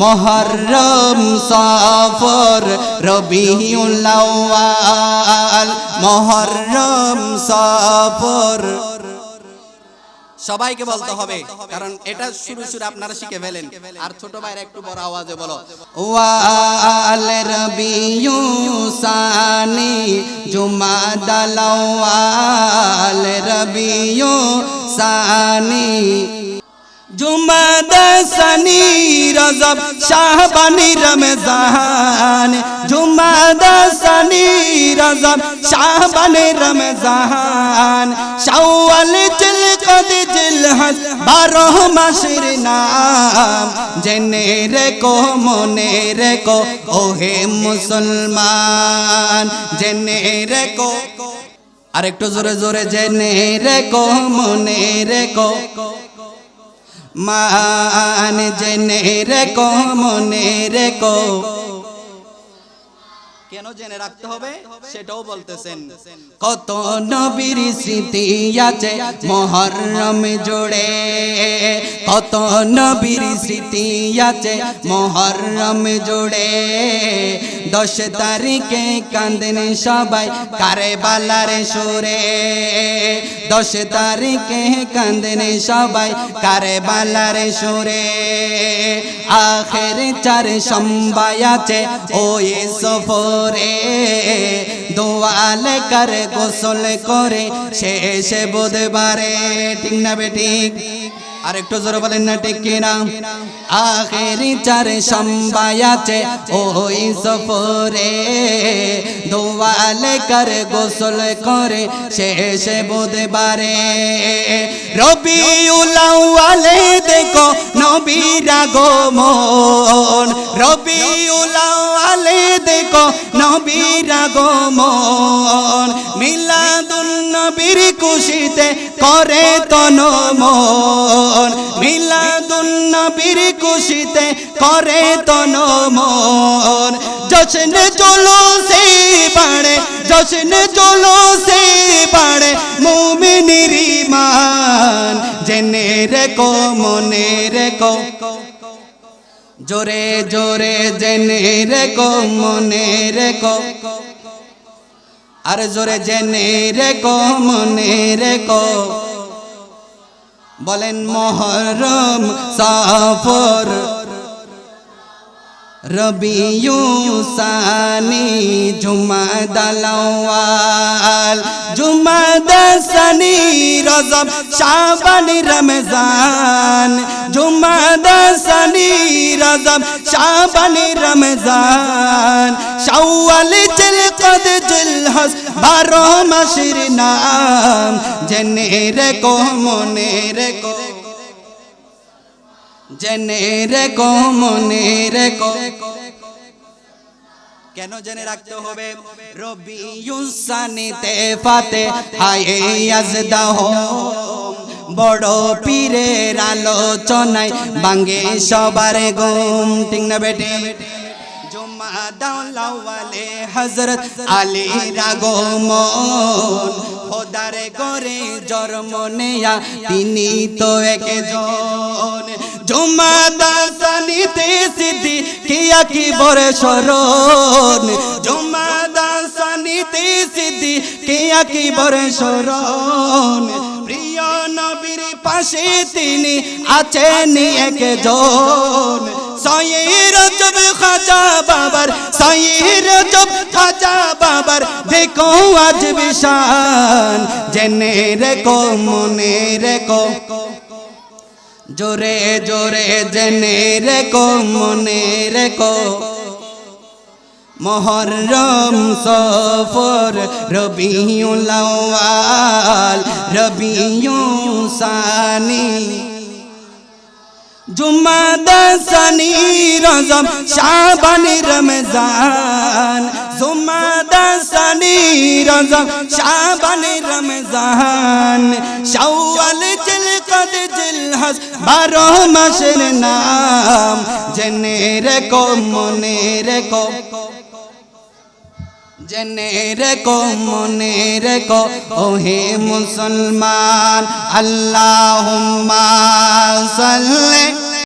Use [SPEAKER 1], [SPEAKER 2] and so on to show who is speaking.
[SPEAKER 1] মহরম সফর রবিউল আউয়াল মহরম সফর। সবাইকে বলতে হবে কারণ এটা শুরু শুরু আপনারা শিখে ফেলেন। আর ছোট ভাইরা একটু বড় আওয়াজে বলো। ওয়াল রবিউ সানি জুমাদাল ওয়াল রবিউ সানি জুমাদা সানি রজব শাহবানি রমজান। জুমাদা সানি রজব শাহবানি রমজান। শাওয়াল জিলকদ জিলহজ বারো মাসের নাম। জেনে রে কো মনে রে কো ওহে মুসলমান। জেনে রে কো আরেকটু জোরে জোরে, জেনে রে কো মনে রে কো মান জেনে কো মনে রেখো কেন জেনে রাখতে হবে? সেটাও বলতেছেন। কত নবীর স্মৃতি আছে মহরম জোড়ে কত নবীর স্মৃতি আছে মহরম জোড়ে দশ তারিখে কান্দেন সবাই কারে বালার সুরে। দশ তারিখে কান্দেন সবাই কারে বালার সুরে। আখের চার সম্বাই আছে ওই সফরে দোয়াল করে, গোসল করে, শেষে বুধবারে। ঠিক না বেঠিক আর একটু জোরে বলেন না ঠিক কিনা? আখেরি চার সম্বাই আছে ওই সফরে। দোয়াল করে, গোসল করে, শেষে বুধবারে। রবি উলাওয়ালে দেখো নবীর আগমন। রবি উলাওয়ালে দেখো নবীর আগমন। মিলাদুন নবীর খুশিতে করে তন মন মিলাদুন নবীর খুশিতে করে তন মন জশ্ন চলো সে বাড়ে জশ্ন চলো সে বাড়ে মুমিনির ইমান জেনে রেখো, মনে রেখো। জোরে জোরে জেনে রেখো, মনে রেখো। আর জোরে জেনে রেখো, মনে রেখো। বলেন মহরম সাফর। রবিউ সানি জুমা দালাওয়াল, জুমা দাসানি রজব শাবান রমজান, জুমা দাসানি রজব শাবান রমজান। শাওয়াল জিলকদ জিলহজ বারো মাসের নাম, জেনে রেখো, মনে রেখো। জেনে রেখো, মনে রেখো। কেন জেনে রাখতে হবে? রবি ইউসানিতে ফাতে হায়ে আজদাহ। বড় পীরের আলোচনায় বাঙ্গে সবার ঘুম, ঠিক না বেটে? জুম্মা দাওলাওয়ালে হযরত আলী রাগমন, খোদারে করে জন্ম নেয়া তিনি তো একজন। জুম্মা দাসানিতে সিদ্ধি কিয়া কি বরে শরণ। জুম্মা দাসানিতে সিদ্ধি কিয়া কি বরে শরণ। প্রিয় নবীর পাশে তিনি আছেন একজন। সাইর জব খাজা বাবার সাইর জব খাজা বাবার দেখো আজ বিশান জেনে রেখো, মনে রেখো। জোরে জোরে জেনে রেখো, মনে রেখো। মহরম সফর রবিউল আউয়াল রবিউ সানি জুমাদা সানি রজব, শাবান রমজান। জুমাদা সানি রজব, শাবান রমজান। শাওয়াল জিলহজ বারো মাসের নাম। জেনে রেখো, মনে রেখো। জেনে রেখো, মনে রেখো, ওহে মুসলমান। আল্লাহ সাল্লি